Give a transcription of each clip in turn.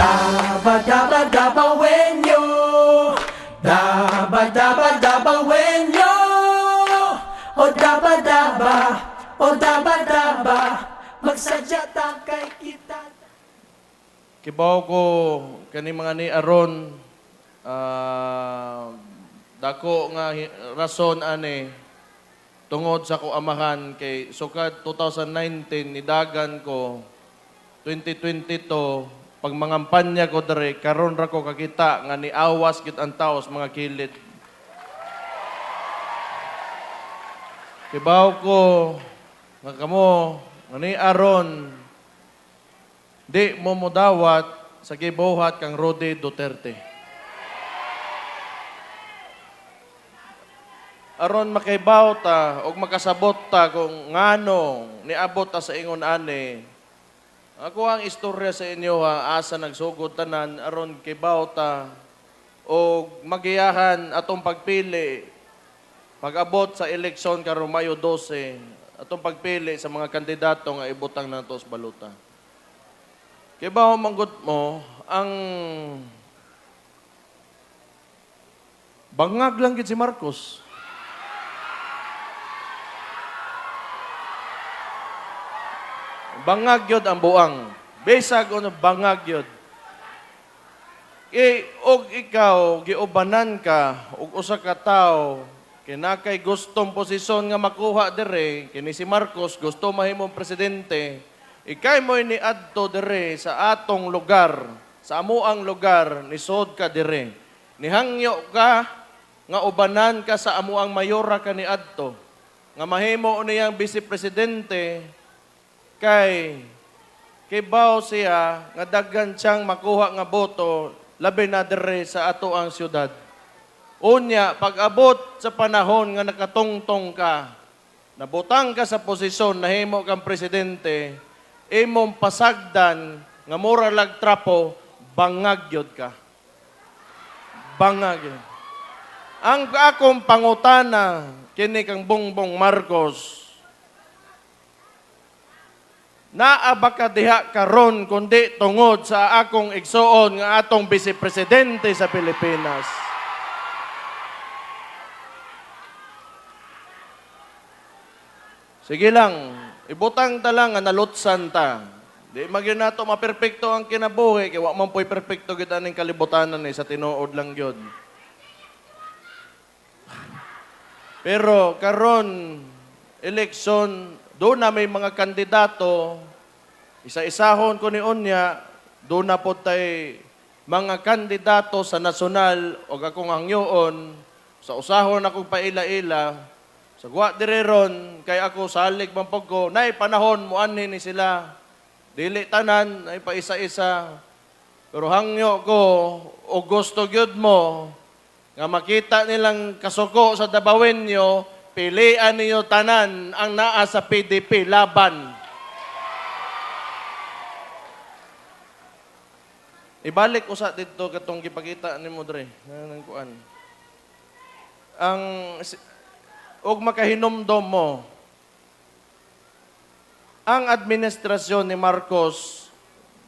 Daba daba daba wenyo Daba daba daba wenyo O daba daba O daba daba Magsadya ta kay kita. Kibaw ko kani mga ni Aron ah, dako nga rason ani tungod sa ko amahan kay sukad 2019 nidagan ko 2022 pag mangampanya ko dere karon ra ko kakita nga ni awas gid ang taos mga kilid Kibaw ko nga kamo nga ni Aron Di mo mudawat sa gibuhat kang Rodi Duterte. Aron makaibaw ta og makasabot ta kung ngano niabot ta sa ingon ani. Ako ang istorya sa inyo ha, asa nagsugod tanan aron kibaw ta og magiyahan atong pagpili pag-abot sa eleksyon karon Mayo 12 atong pagpili sa mga kandidato nga ibutang nato sa baluta. Kaya ba manggot mo, ang bangag lang gid si Marcos. Bangag yod ang buang. Besag ono bangag yod. E, og ikaw, giubanan ka, og usa ka tao, kinakay gustong posisyon nga makuha dire, kini si Marcos, gusto mahimong presidente, ikay mo ni adto dire sa atong lugar, sa amuang lugar, ni sod ka dire. Nihangyo ka, nga ubanan ka sa amuang mayora ka ni adto, nga mahimo niyang vice presidente, kay kay baw siya nga daghan siyang makuha nga boto labi na dire sa ato ang syudad. Unya, pag-abot sa panahon nga nakatungtong ka, nabutang ka sa posisyon na himo kang presidente, imong pasagdan nga mura lag trapo, bangag yod ka. Bangag yun. Ang akong pangutana, kini kang Bongbong Marcos, naa ba ka diha karon kundi tungod sa akong igsuon nga atong vice presidente sa Pilipinas. Sige lang, ibutang ta lang nga nalutsan ta. Di magin nato maperpekto ang kinabuhi kay wa man po'y perpekto gid aning kalibutanan ni sa tinuod lang gyud. Pero karon eleksyon doon na may mga kandidato isa-isahon ko ni Unya doon na po tay mga kandidato sa nasyonal o akong hangyoon sa usahon akong paila-ila sa guwa dire ron kay ako salig man pag ko nay panahon mo ni sila. Dili tanan ay pa isa-isa. Pero hangyo ko o gusto gyud mo nga makita nilang kasuko sa Dabawenyo, pilian niyo tanan ang naa sa PDP laban. Ibalik ko sa dito katong gipakita ni mo dre nang kuan. Ang og makahinomdom mo ang administrasyon ni Marcos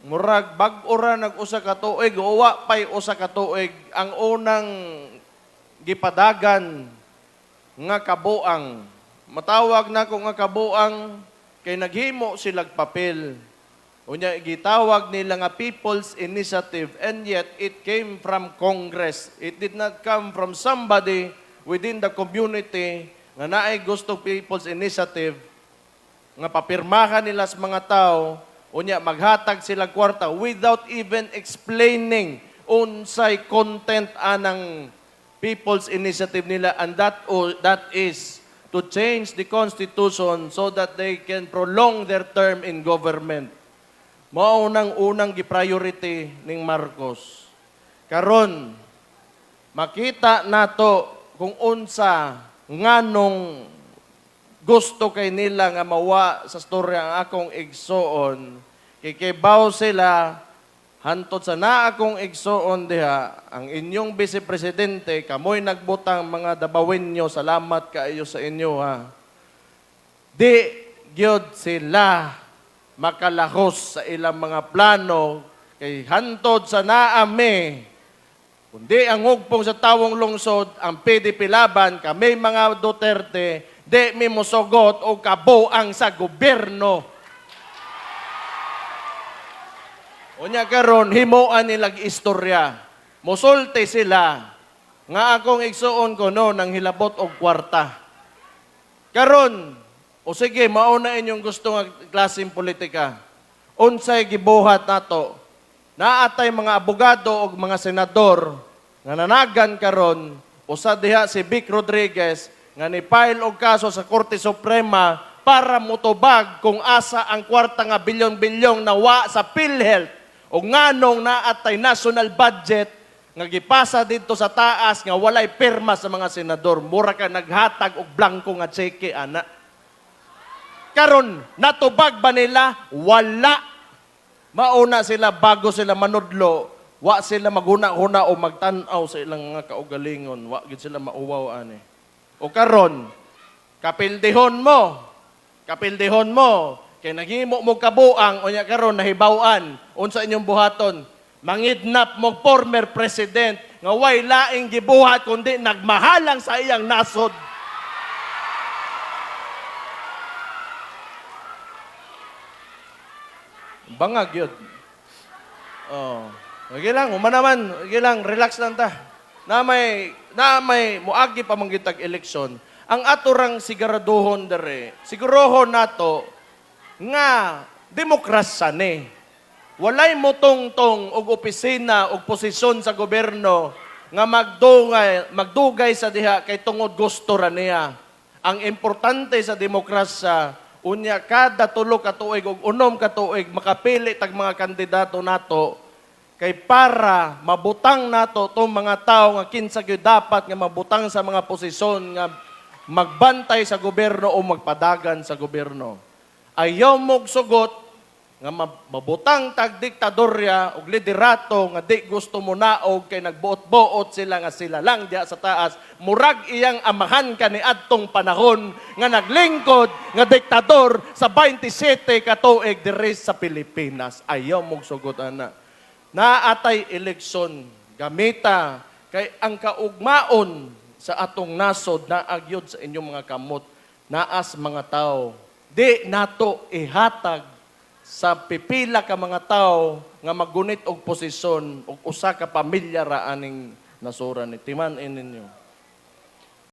murag bag-o ra nag-usa ka tuig uwa pay usa ka tuig ang unang gipadagan nga kabuang. Matawag na ko nga kabuang kay naghimo silag papel. Unya gitawag nila nga people's initiative and yet it came from congress. It did not come from somebody within the community nga naay gusto people's initiative nga papirmahan nila sa mga tao. Unya maghatag sila kwarta without even explaining unsay content anang people's initiative nila and that o- that is to change the constitution so that they can prolong their term in government. Mao nang unang gi-priority ning Marcos. Karon makita nato kung unsa nganong gusto kay nila nga mawa sa storya ang akong igsoon. Kay kibaw sila hantod sa naa akong igsoon diha ang inyong vice presidente kamoy nagbutang mga dabawenyo salamat kaayo sa inyo ha. Di gyud sila makalahos sa ilang mga plano kay hantod sa naame kundi ang hugpong sa tawong lungsod ang PDP laban kami mga Duterte di mi mosugot o kabuang sa gobyerno Unya karon himuan nilag istorya. Musulti sila nga akong igsuon ko no nang hilabot og kwarta. Karon, o sige, mauna inyong gusto nga klaseng politika. Unsay gibuhat nato? Naatay mga abogado o mga senador nga nanagan karon usa diha si Vic Rodriguez nga ni file og kaso sa Korte Suprema para mutubag kung asa ang kwarta nga bilyon-bilyong nawa sa PhilHealth o nganong naatay national budget nga gipasa dito sa taas nga walay pirma sa mga senador mura ka naghatag og blanco nga cheque ana. Karon natubag ba nila? Wala. Mauna sila bago sila manudlo. Wa sila maghuna-huna o magtan-aw sa ilang mga kaugalingon. Wa gid sila mauwaw ani. O karon kapildihon mo. Kapildihon mo kay naghimo mo kabuang unya karon nahibaw-an unsa inyong buhaton? Mangidnap mo former president nga way laing gibuhat kundi nagmahalang sa iyang nasod. Bangag yun. Oh Sige lang, umanaman, sige lang, relax lang ta. Na may, na may muagi pa manggitag eleksyon, ang aturang siguraduhon dere, sigurohon nato nga demokrasya ni. Walay motong-tong og opisina og posisyon sa gobyerno nga magdungay magdugay sa diha kay tungod gusto ra niya. Ang importante sa demokrasya unya kada tulo ka tuig og unom ka tuig makapili tag mga kandidato nato kay para mabutang nato tong mga tao nga kinsa gyud dapat nga mabutang sa mga posisyon nga magbantay sa gobyerno o magpadagan sa gobyerno. Ayaw mog sugot nga mab- mabutang tag diktadorya og liderato nga di gusto mo naog kay nagbuot-buot sila nga sila lang diha sa taas. Murag iyang amahan kani adtong panahon nga naglingkod nga diktador sa 27 ka tuig diri sa Pilipinas. Ayaw mog sugot ana. Naatay eleksyon gamita kay ang kaugmaon sa atong nasod na agyod sa inyong mga kamot. Naas mga tao di nato ihatag sa pipila ka mga tao nga magunit og posisyon og usa ka pamilya ra aning nasura ni timan ninyo